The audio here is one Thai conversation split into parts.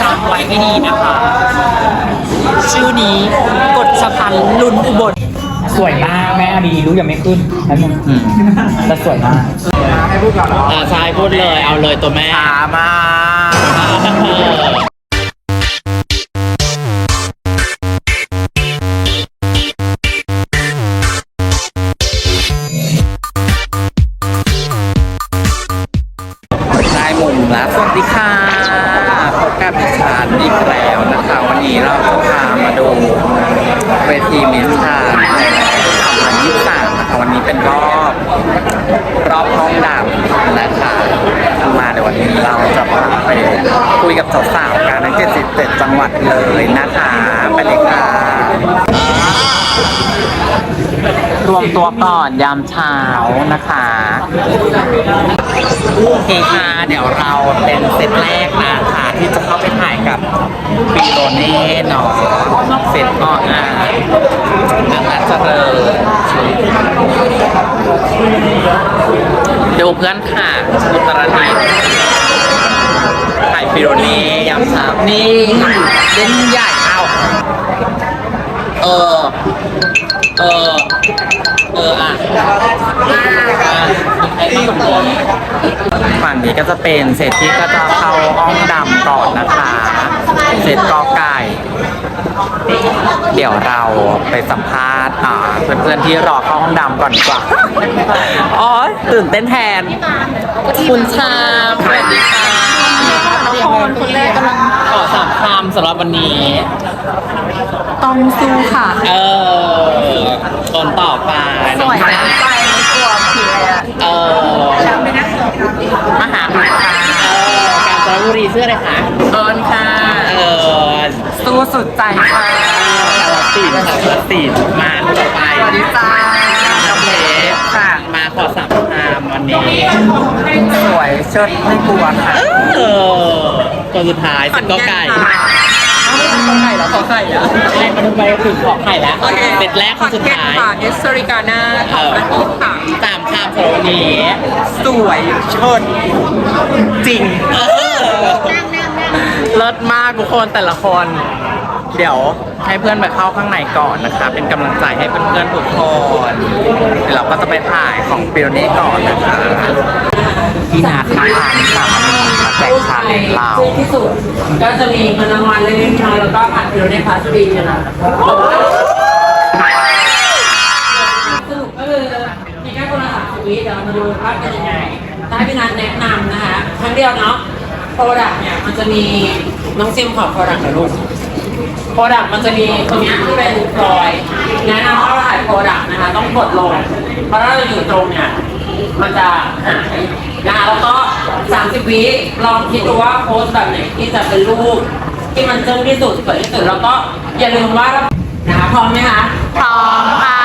จำไว้ให้ดีนะคะ ชื่อนี้กดสะพานลุนอุบลสวยมากแม่อาดีรู้ยังไม่ขึ้นนั่นนึงแต่สวยมากอ่าใช่พูดเลยเอาเลยตัวแม่ขามาได้ เป็นรอบรอบห้องดำนะคะมาในวันนี้เราจะพาไปคุยกับสาวๆกันทั้ง77จังหวัดเลยนะคะไปเลยค่ะ รวมตัวก่อนยามเช้านะคะโอเคค่ะ เดี๋ยวเราเป็นเซตแรกนะคะที่จะเข้าไปถ่ายกับปิโรเน่เนาะเซตอ่อนอะอำนาจเจริญดูเพื่อนค่ะอุตรดิตถ่ายปิโรเน่ยามเช้านี่เล่นใหญ่เอาเออ เออ เอออะอะไอ้ที่ตรงนี้ฝั่งนี้ก็จะเป็นเศษที่ก็จะเข้าห้องดำก่อนนะคะ เศษกอไก่ เดี๋ยวเราไปสัมภาษณ์อ่าเพื่อนๆที่รอเข้าห้องดำก่อนดีกว่า อ๋อ ตื่นเต้นแทน คุณชามสวัสดีค่ะ น้องคนคนแรกกำลังขอสามคำสำหรับวันนี้ ตองสู้ค่ะ เออคนต่อไปสวยนะไปไม่กลัวผีเลยอะเออมหาบุตรค่ะเออการจนบุรีเสื้ออะไรคะเอิญค่ะ เออสู้สุดใจค่ะคารตินค่ะคารตินมาต่อไปสวัสดีจ้าน้องเล็กค่ะมาขอสามำวันนี้สวยเชิดไม่กลัวค่ะเออตัวสุดท้ายเสร็จก็ไก่ขอไก่เหรอขอไก่อะให้มาดูไปถึงขอไข่แล้วโอเคเสร็จแรกคนสุดท้ายค่ะเอสริกาน่าเออค่ะสามคำสำหรับวันนี้ สวยเชิดจริงเออเลิศมากทุกคนแต่ละคน เดี๋ยวให้เพื่อนไปเข้าข้างในก่อนนะคะ เป็นกำลังใจให้เพื่อนๆทุกคนเดี๋ยวเราก็จะไปถ่ายของปิโรนี่ก่อนนะคะที่นาคาทานสามนีมาแจกชาเลนจ์เราที่สุดก็จะมีเงินรางวัลเล็กๆน้อยแล้วก็ผ่านพิโรเนพาสปีนะสรุปก็คือมีแค่คนละสามสิบวิเดี๋ยวเรามาดูว่าเป็นยังไงถ้าพี่นัทแนะนำนะคะครั้งเดียวเนาะโปรดักต์เนี่ยมันจะมีน้องซิมขอโปรดักต์หน่อยลูก รดักต์มันจะมีตรงเนี้ยที่เป็นพลอยแนะนำว่าเราถ่ายโปรดักต์นะคะต้องกดลง เพราะถ้าเราอยู่ตรงเนี่ยมันจะหายนะคะแล้วก็ 30 วิลองคิดดูว่าโพสต์แบบไหนที่จะเป็นรูปที่มันจึ้งที่สุดสวยที่สุดแล้วก็อย่าลืมว่านะคะพร้อมไหมคะพร้อมค่ะ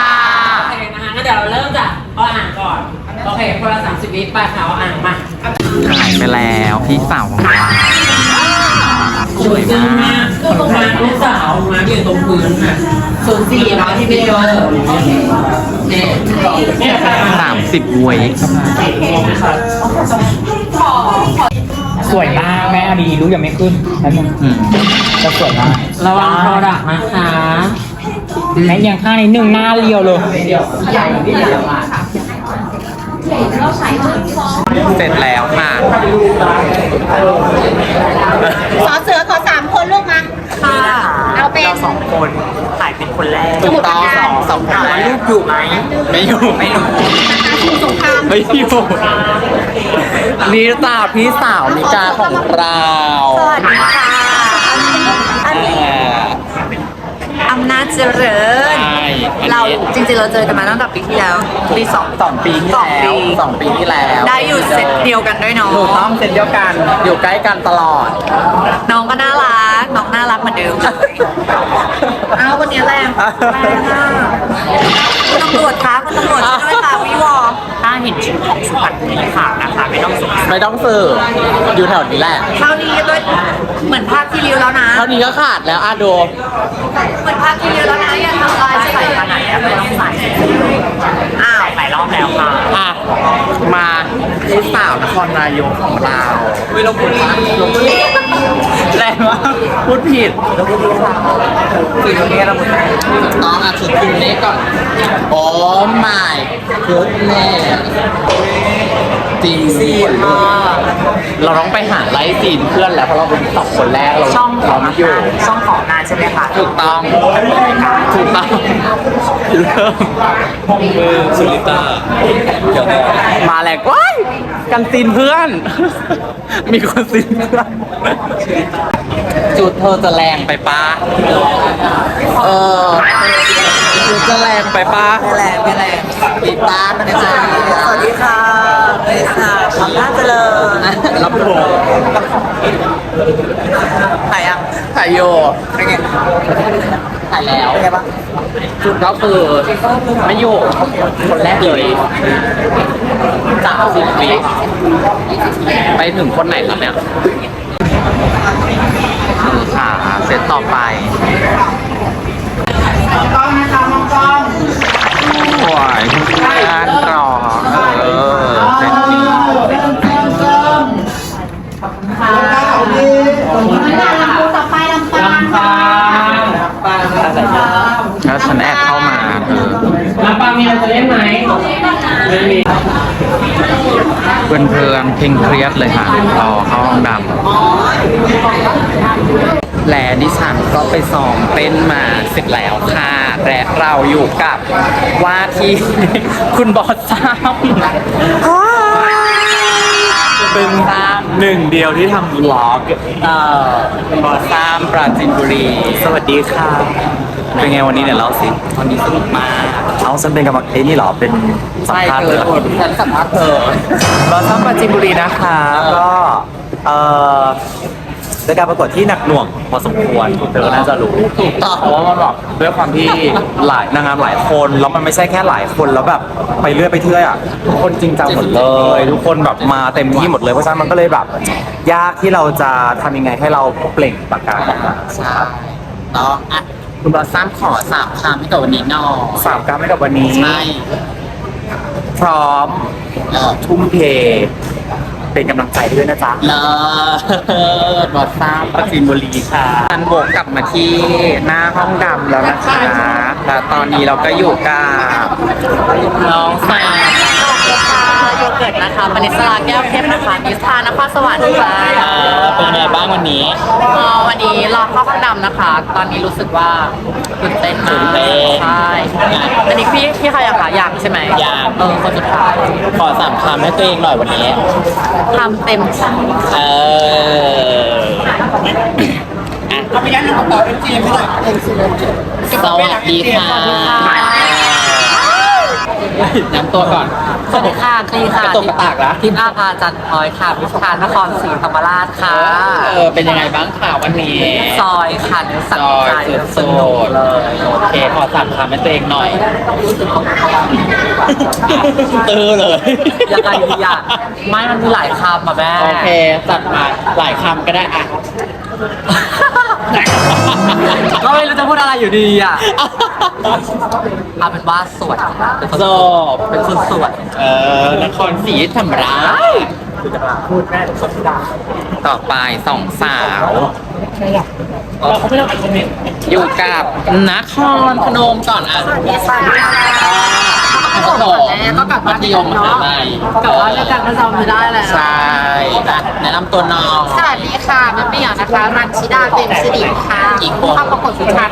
โอเคนะคะงั้นเดี๋ยวเราเริ่มจากเอาอ่างก่อนโอเคคนละ30 วิไปค่ะเอาอ่างมาถ่ายไปแล้วพี่สาวของเรา สวยจึ้งมากมาลูกสาวมาอยู่ตรงพื้นค่ะส่วนสี่มาที่วิดีโอเนี่ยเนี่ยค่ะสามสิบเวกสวยมากแม่อดีรู้ยังไม่ขึ้นนั่นนึงอืมแต่สวยมากระวังโปรดักนะคะแม่ยังข้างนี้หนึ่งหน้าเรียวเลยใหญ่ที่สุด เสร็จแล้วค่ะสอเสือขอสามคนลูกมาค่ะเอาเป็นเราสองคนถ่ายเป็นคนแรกสมุทรปราการสองสองคนรูปอยู่ไหมไม่อยู่ไม่รู้สมุทรสงครามไม่อยู่นี่ตาพี่สาวมิกาของเราสวัสดีค่ะอันเอออำนาจเจริญ ใช่อันนี้ เราจริงๆเราเจอกันมาตั้งแต่ปีที่แล้ว ปีสองสองปีที่สองแล้ปี วสองปีที่แล้วได้อยู่เซตเดียวกันด้วยเน้องถูกต้องเซตเดียวกัน อยู่ใกล้กันตลอด น้องก็น่ารัก น้องน่ารักเหมือนเดิมเลยอ้าววันนี้แรงแรงมากคุณตำรวจคะคุณตำรวจช่วย ของสุพรรณนี้ค่ะนะคะไม่ต้องสงสัยไม่ต้องสื่ออยู่แถวนี้แหละ เท่านี้ก็เหมือนภาคที่ริวแล้วนะ เท่านี้ก็ขาดแล้วอาโดเหมือนภาคที่ริวแล้วนะอย่าทำลายใส่มาไหนอะไม่ต้องใส่อ้าวหลายรอบแล้วค่ะอะ มาที่สาวนครนายกของเราวิโรบุรีลพบุรีและมากพูดผิดสิ่งนี้เราพูดน้องอะชุดฟิโรเน่ก่อนโอ้ my goodness จริงสิเราต้องไปหาไลฟ์ซีนเพื่อนแล้วเพราะเราเป็นสองคนแรกเราช่องขเราองไม่อยู่ช่องของนานใช่ไหมคะถูกต้องถูกต้องเริ่มมือสุริตาเดี๋ยวนะมาแหลกว้ายกันซีนเพื่อน มีคนซีนเพื่อนจุดเธอจะแรงไปปะเออจุดจะแรงไปปะไม่แรงไม่แรงปิดตาไปนะจ๊ะสวัสดีค่ะเม ษาทำหน้าเจริญรับโทรถ่ายยังถ่ายโยเป็นไงถ่ายแล้วเป็นไงบ้างจุดก็คือไม่อยู่คนแรกเลยจากสิบวิไปถึงคนไหนครับเนี่ยค่ะเสร็จต่อไปมองกล้องนะคะมองกล้องโอ้ยเพื่อนรอเออ แล้วฉันแอบเข้ามาเออลำปางมีอะไรจะเล่นไหมไม่มีเพื่อนเพื่อนๆเคร่งเครียดเลยค่ะรอเข้าห้องดำและดิฉันก็ไปซ้อมเต้นมาเสร็จแล้วค่ะและเราอยู่กับว่าที่คุณบอสซ้ำเป็น หนึ่งเดียวที่ทำวล็อกเอ่อคุณบอสซ้ำปราจินบุรี สวัสดีค่ะ เป็นไงวันนี้เนี่ยเล่าสิวันนี้สนุกมากเอาฉันเป็นกรรมการเอ้นี่เหรอเป็นสัมใช่ภาษณ์เธเลอยเหรอ ฉันสัมภาษณ์เธอเราทำปราจีนบุรีนะคะ ก็เอ่อ ในการประกวดที่หนักหน่วงพอสมควรเธอก็น่าจะรู้ถูกต้องเพราะว่ามันแบบด้วยความที่หลายนางงามหลายคนแล้วมันไม่ใช่แค่หลายคนแล้วแบบไปเรื่อยไปเรื่อยอะทุกคนจริงจังหมดเลย ทุกคนแบบมาเต็มที่หมดเลยเพราะฉะนั้นมันก็เลยแบบ ยากที่เราจะทำยังไงให้เราเปล่งประกายออกมาใช่ต้องอะคุณบอสซ้ำขอสามคำให้กับวันนี้หน่อยสามการให้กับวันนี้ใช่พร้อมเออทุ่มเท เป็นกำลังใจด้วยนะจ๊ะเลิศบอสซ้ำปราจีนบุรีค่ะอันโบกกลับมาที่หน้าห้องดำแล้วนะคะ และตอนนี้เราก็อยู่กับน้องแซ เกิร์ตนะคะมณิสลาแก้วเข้มนะคะมิสทานครสวรรค์ค่ะเออเป็นไงบ้างวันนี้เอ่อวันนี้รอเข้าห้องดำนะคะ ตอนนี้รู้สึกว่าตื่นเต้นมากตื่นเต้นใช่อันนี้พี่พี่ใครอะคะอยากใช่ไหมอยากเออคนสุดท้ายขอสามคำให้ตัวเองหน่อยวันนี้ทำเต็มที่เอออะเอาไปยันน้ำต่อเป็นจีนไปเลยสวัสดีค่ะ นำตัวก่อนสวัสดีค่ะคลีค่ะกระตุกกระตากละทิพย์อาภาจันทร์พลอยค่ะมิสทานนครศรีธรรมราชค่ะ เออ เป็นยังไงบ้างค่ะวันนี้ ซอยค่ะเนื้อสัซงอยใจสุดสนุกเลย โอเคขอสามคำให้ตัวเองหน่อย ตื้อเลยยังไงดีอะไม่มันมีหลายคำอะแม่ โอเค จัดมาหลายคำก็ได้อะก็ไม่รู้จะพูดอะไรอยู่ดีอะ เอาเป็นว่าสวดเป็นคนจบเป็นคนสวดเออนครศรีธรรมราชต่อไปสองสาวอยู่กับนครพนมก่อนอะสวัสดีค่ะพนมมัธยมมหาลัยแต่ว่าเรื่องการก็จำไม่ได้แล้วใช่อะแนะนำตัวน้องสวัสดี ค่ะแม่เปียนะคะ รันชิดาเป็นสิริค่ะอีกคนเข้าประกวดสุชาติ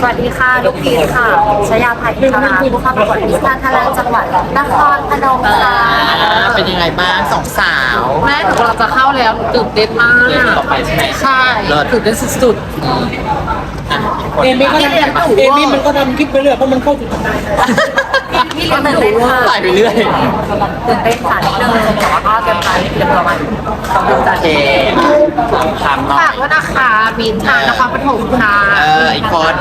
สวัสดีค่ะลูกพีชค่ะชยาภัยอินทราผู้เข้าประกวดมิสทานไทยแลนด์จังหวัดนครพนมค่ะอ่าเป็นยังไงบ้างสองสาวแม่หนูกำลังจะเข้าแล้วหนูตื่นเต้นมากเรียนต่อไปใช่ไหมใช่เลิศตื่นเต้นสุดอ่ะๆเอมี่ก็ทำเอมี่มันก็ทำคลิปไปเรื่อยเพราะมันเข้าถึงพี่ก็ตื่นเต้นค่ะไล่ไปเรื่อยตื่นเต้นค่ะนิดนึงแต่ว่าก็เตรียมใจเตรียมตัวมาต้องดูใจโอเคสามคำหน่อฝายกด้วยนะคะมีทางนครปฐมค่ะเอออีกคน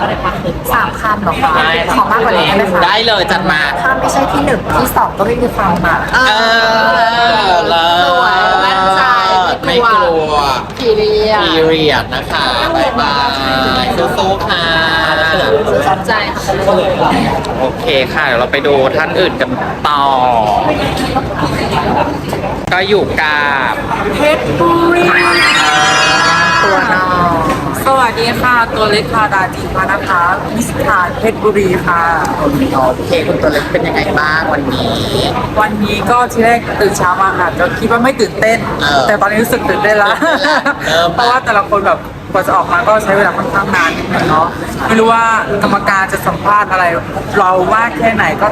สามคำเหรอคะขอมากกว่านี้ได้ไหมคะได้เลยจัดมาถ้าไม่ใช่ที่หนึ่งที่สองก็ไม่มีความหมายเออเลิศสวยมั่นใจไม่ไม่ กลัวพีเรียพีเรียดนะคะบายบายสู้ๆค่ะสนใจค่ะโอเคค่ะ เดี๋ยวเราไปดูท่านอื่นกันต่อ ก็อยู่กับเพชรบุรีตัวน้อง สดีค่ะ ตัวเล็กค่ะดาจิมานะคะมิสทานเพชรบุรีค่ะโอเคคุณตัวเล็กเป็นยังไงบ้างวันนี้ วันนี้ก็ที่แรกตื่นเช้ามาค่ะก็คิดว่าไม่ตื่นเต้น เออแต่ตอนนี้รู้สึกตื่นเต้นแล้วเริ่มละเพราะว่าแต่ละคนแบบกว่าจะออกมาก็ใช้เวลาค่อนข้างนานนิดนึงเนาะไม่รู้ว่ากรรมการจะสัมภาษณ์อะไร เรามากแค่ไหนก็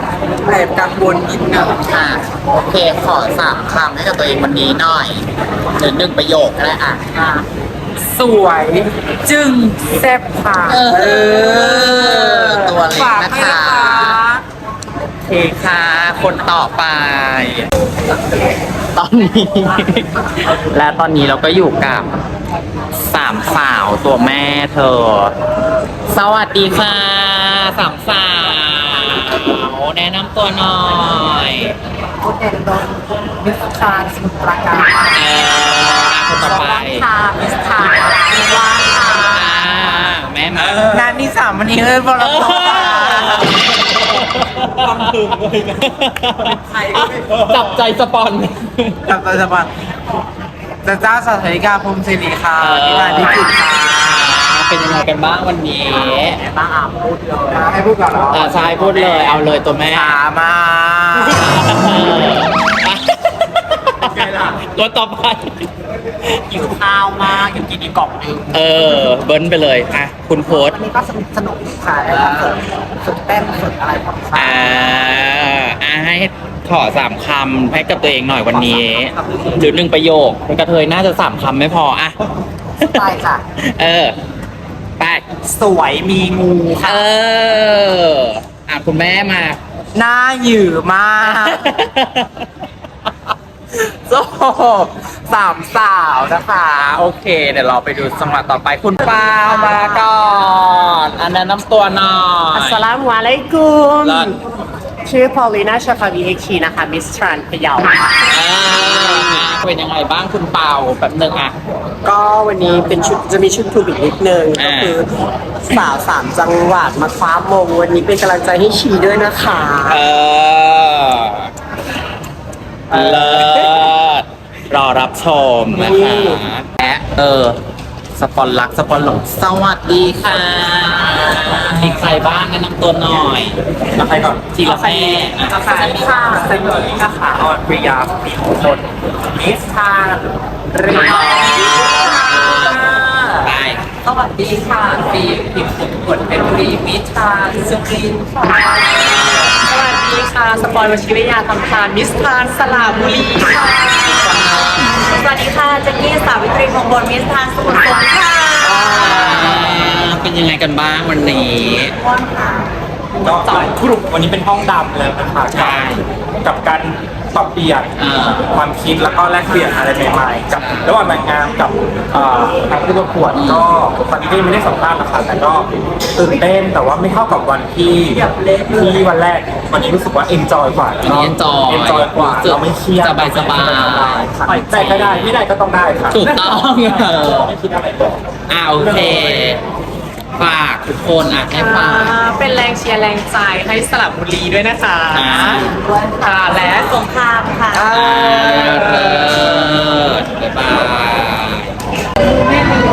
แอบกังวลนิดนึง ค่ะโอเคขอสามคำให้กับตัวเองวันนี้หน่อยหรือหนึ่งประโยคก็ได้อะ สวย จึงแซ่บค่ะเออ ตัวเล็กฝากนะด้วยคะนะคะ โอเคค่ะ คนต่อไป ตอนนี้ และตอนนี้เราก็อยู่กับสามสาวตัวแม่เธอ สวัสดีค่ะสามสาว แนะนำตัวหน่อยมิสทานสมุทรปราการเออคนต่อไป ค่ะมิส แม่มางานที่สามวันนี้เลยบอลค่ะความถึงเลยนะจับใจสปอนจับใจสบายจะเจ้าสถานิกาพรหมศิริค่ะที่ทานที่กิจค่ะเป็นยังไงกันบ้างวันนี้บ้างอะพูดเลยให้พูดก่อนเหรออ่าชายพูดเลย เอาเลยตัวแม่ถามมาตัวต่อไป หิวข้าวมากอยากกินอีกกล่องหนึงเออ เบิ้ลไปเลยอะคุณโพสต์วันนี้ก็สนุกสนุกค่ะได้มาฝึกฝึกเต้นฝึกอะไรพวกนี้อ่าอ่าให้ขอสามคำให้กับตัวเองหน่อยวันนี้ หรือหนึ่งประโยคเป็นกระเทยน่าจะสามคำไม่พออะได้ค่ะ เออ ไป สวยมีงูเออ อะ คุณแม่มา หน้าหยือมาก โซ่สามสาวนะคะ โอเค เดี๋ยวเราไปดูจังหวะต่อไปคุณปาวมาก่อนอันนั้นน้ำตัวหน่อยอัสสลามุอะลัยกุม เลิศชื่อพอลิน่าชาฟาวีเอ็กชีนะคะ มิสทรานพะเยาอ่าเป็นยังไงบ้างคุณเปาแบบหนึ่งอะ ก็วันนี้เป็นชุดจะมีชุดทูบิกนิดนึงอ่าก็คือสาวสามจังหวัดมาคว้ามงวันนี้เป็นกำลังใจให้ชีด้วยนะคะ เออ เลิศรอรับชมนะคะและเออ สปอนรักสปอนหลงสวัสดีค่ะมีใครบ้างแนะนำตัวหน่อยแล้วใครก่อนทีละแม่อะสวัสดีค่ะเซนต์นะคะออนปริยามีชนมิสทานเรียไปสวัสดีค่ะฟีพิมพ์สุขดเป็นบุรีมิสทานสุรินทร์ค่ะสวัส ดีค่ะ สปอยวชิริยาทำทาน มิสทานสลาบุรีค่ะ สวัสดีค่ะเจกกี้สาวิตรีของบนมิสทานสมุทรสงครามอะ เป็นยังไงกันบ้างวันนี้ ว่าค่ะ ก็สรุปวันนี้เป็นห้องดำแล้วนะคะใช่กับการปรับเปลี่ยนอ่าความคิดแล้วก็แลกเปลี่ยนอะไรใหม่ๆกับระหว่างนางงามกับเอ่อทางผู้ประกวดก็ตอนนี้ก็ยังไม่ได้สัมภาษณ์นะคะแต่ก็ตื่นเต้นแต่ว่าไม่เท่ากับวันที่ที่วันแรกวันนี้รู้สึกว่าเอนจอยกว่าวันนี้ enjoy เอนจอยกว่ารู้สึกเราไม่เครียดสบายๆค่ะได้ก็ได้ไม่ได้ก็ต้องได้ค่ะถูกต้องเออไม่คิดอะไรก่อนอ่าโอเค ฝากทุกคนอะให้ฝากเป็นแรงเชียร์แรงใจให้สระบุรีด้วยนะคะอ่า ค่ะและสงครามค่ะอ่าเลิศบ๊ายบาย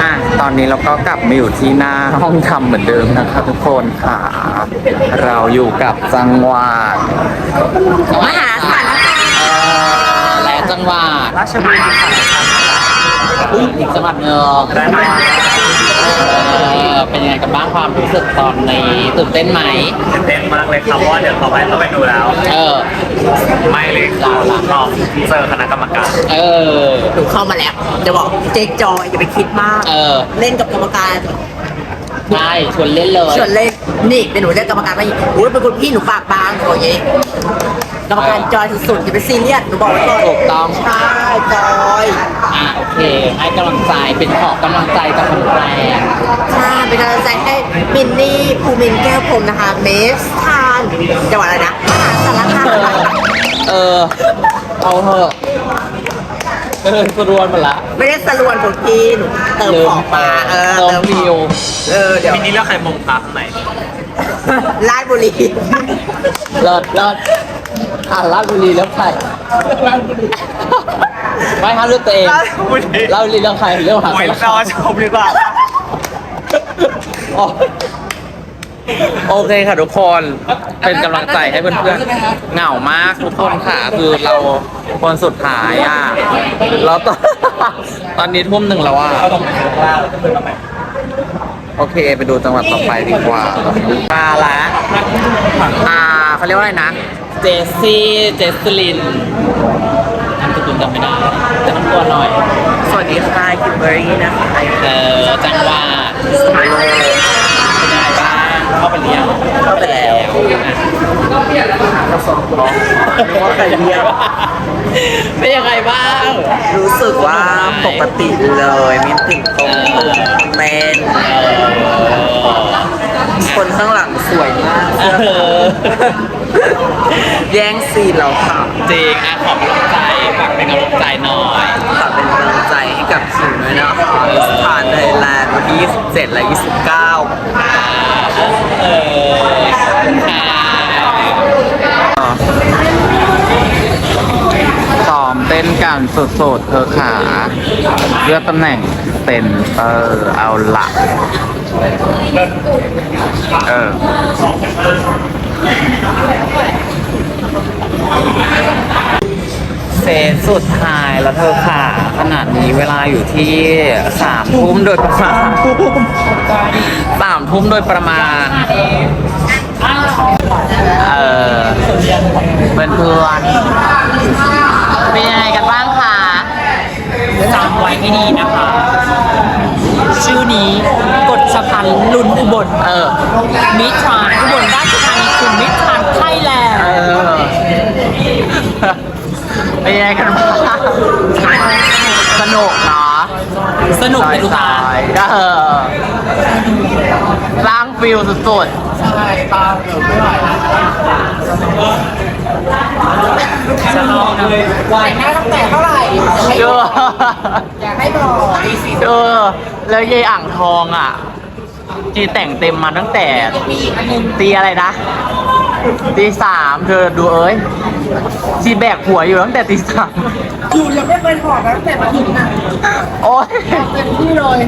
อะตอนนี้เราก็กลับมาอยู่ที่หน้าห้องทำเหมือนเดิมนะครับทุกคนค่ะ เราอยู่กับจังหวัดมหาสารคาม เออและจังหวัดราชบุรีค่ะอีกจังหวัดหนึ่งเออ เป็นยังไงกันบ้างความรู้สึกตอนนี้ตื่นเต้นไหมเต้นมากเลยครับเพราะว่าเดี๋ยวต่อไปต้องไปดูแล้ว เออ ไม่เลยครับรอบเจอคณะกรรมการ เออ หนูเข้ามาแล้ว จะบอกเจ๊กจอยอย่าไปคิดมาก เออ เล่นกับกรรมการใช่ชวนเล่นเลยส่วนเล่นนี่เป็นหนูเรียกกรรมการว่าอย่างนี้อุ้ยเป็นคนพี่หนูปากบางโอ้ย กรรมการจอยสุดๆอย่าไปซีเรียสหนูบอกไว้ก่อนถูกต้อง ใช่จอยอะโอเค ให้กำลังใจเป็นขอกำลังใจกับคนแรงใช่เป็นกำลังใจให้มินนี่ภูมินแก้วพรหมนะคะ เมสทานจังหวัดอะไรนะมหาสารคามเออ เอาเถอะเออสรวนหมดละไม่ได้สรวนของพี่หนูเติมของมาเออเติมของฟิวเออเดี๋ยวมินนี่แล้วใครมงคะข้างในราชบุรี เลิศเลิศ อะลาดบุรีแล้วใครไม่ห้ามเลือกตัวเองราชบุรีลาดบุรีเลือกใครเลือกหาโอ้ยคนละรอชมดีกว่าอ๋อโอเคค่ะทุกคนเป็นกำลังใจให้เพื่อนๆเหงามากทุกคนค่ะ คือเราคนสุดท้ายอะเราตอนตอนนี้ทุ่มหนึ่งแล้วอะโอเค ไปดูจังหวัดต่อไปดีกว่ามาละอ่าเขาเรียกว่าอะไรนะ เจสซี่ เจสลินนามสกุลจำไม่ได้จะต้องตัวหน่อย สวัสดีค่ะคิมเบอรี่นะคะเออจังหวัดเป็นยังไงบ้างเข้าไปเรียนเข้าไปแล้วว่าใครเรียนเป็นยังไงบ้าง รู้สึกว่าปกติเลยไมีติดตรงเต้น คนข้างหลังสวยมากเออแย่งซีนเราค่ะจริงอะขอบกำลังใจฝากเป็นกำลังใจหน่อย ฝากเป็นกำลังใจให้กับคิมด้วยนะคะสถานไทยแลนด์วันที่ 27 และ 29เออค่ะซ้อมเต้นกันสุดๆเธอขาเลือกตำแหน่งเซนเตอร์เอาละ เออเซตสุดท้ายแล้วเธอค่ะ ขนาดนี้เวลาอยู่ที่สามทุ่มโดยประมาณสามทุ่มโดยประมาณ เออเพื่อนเพื่อนเป็นยังไงกันบ้างคะจำไว้ให้ดีนะคะ ชื่อนี้ กดสะพานลุนอุบลเออมิตรานอุบลราชธานีคือมิตรานไทยแลนด์เออเป็นยังไงกันบ้างสนุกเนาะสนุกเป็นอุตาใช่ก็เออสร้างฟิลสุดๆ จะลองเลยเจออยากให้บอกเจอแล้วยายอ่างทองอะ จีแต่งเต็มมาตั้งแต่ตีอะไรนะตีสามเธอดูเอ้ยจีแบกหัวอยู่ตั้งแต่ตีสามอยู่ยังไม่เคยถอดตั้งแต่มาถึงน่ะโอ้ยเต็มที่เลย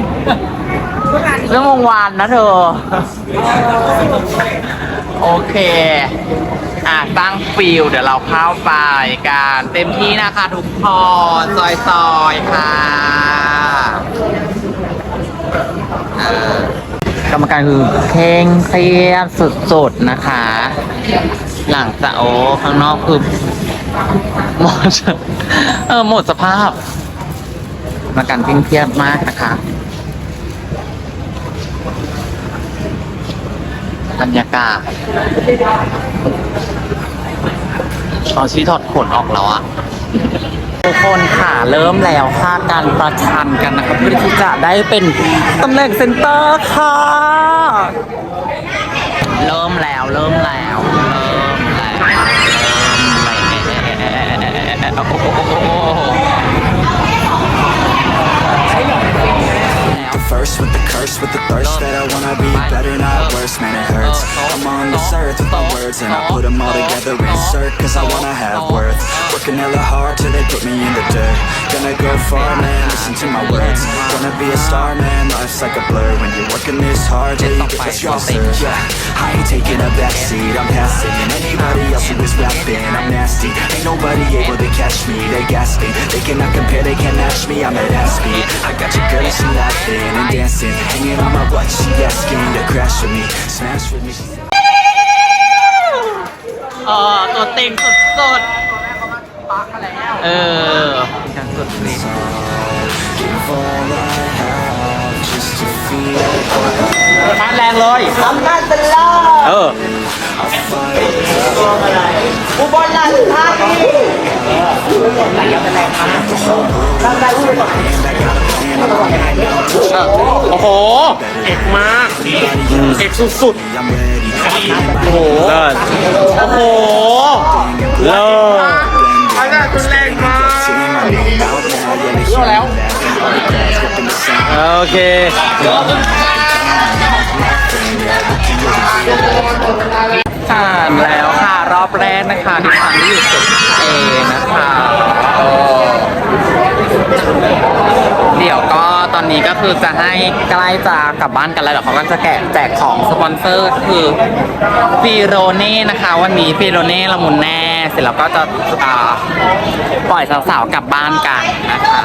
เรื่องวงวานนะเธอ โอเค อะตั้งฟิลเดี๋ยวเราเข้าไปกันเต็มที่นะคะทุกคนซอยซอยค่ะกรรมการคือเคร่งเครียดสุดๆนะคะ หลังจากโอ้ข้างนอกคือหมดเออหมดสภาพกรรมการเคร่งเครียดมากนะคะ บรรยากาศเอาชี้ถอดขนออกแล้วอะทุกคนค่ะ เริ่มแล้วค่ะการประชันกันนะครับเพื่อที่จะได้เป็นตำแหน่งเซนเตอร์ค่ะ เริ่มแล้วเริ่มแล้วเริ่มแล้วเริ่มแล้วโอ้โห The first with the curse, with the thirst that I wanna be better, earth with my words and I put them all together, insert Cause I wanna have worth. Working hella hard till they put me in the dirt. Gonna go far, man, listen to my words. Gonna be a star, man, life's like a blur. When you're working this hard, yeah, you get what you deserve Yeah, I ain't taking a backseat, I'm passing Anybody else who is rapping, I'm nasty Ain't nobody able to catch me, they gasping They cannot compare, they can't match me, I'm at that speed. I got your girl, she laughing and dancing Hanging on my butt, she asking to crash with me. Smash with me, เออตัวเต็งสุดๆเออกันสุดฤทธิ์ give all I have just to feel มาแรงเลยอำนาจเป็นล่าเออโอ้โห เอกมาก เอกสุดๆ โอ้โห เลิศโอ้โห เลิศอาจารย์คุณแรงมากเชื่อแล้ว โอเค ผ่านแล้วค่ะรอบแรกนะคะที่ทางที่อยู่จุดเอนะคะเดี๋ยวก็ตอนนี้ก็คือจะให้ใกล้จะกลับบ้านกันแล้วเดี๋ยวเขาก็จะแกะแจกของสปอนเซอร์คือฟิโรเน่นะคะ วันนี้ฟิโรเน่ละมุนแน่เสร็จแล้วก็จะปล่อยสาวๆกลับบ้านกันนะคะ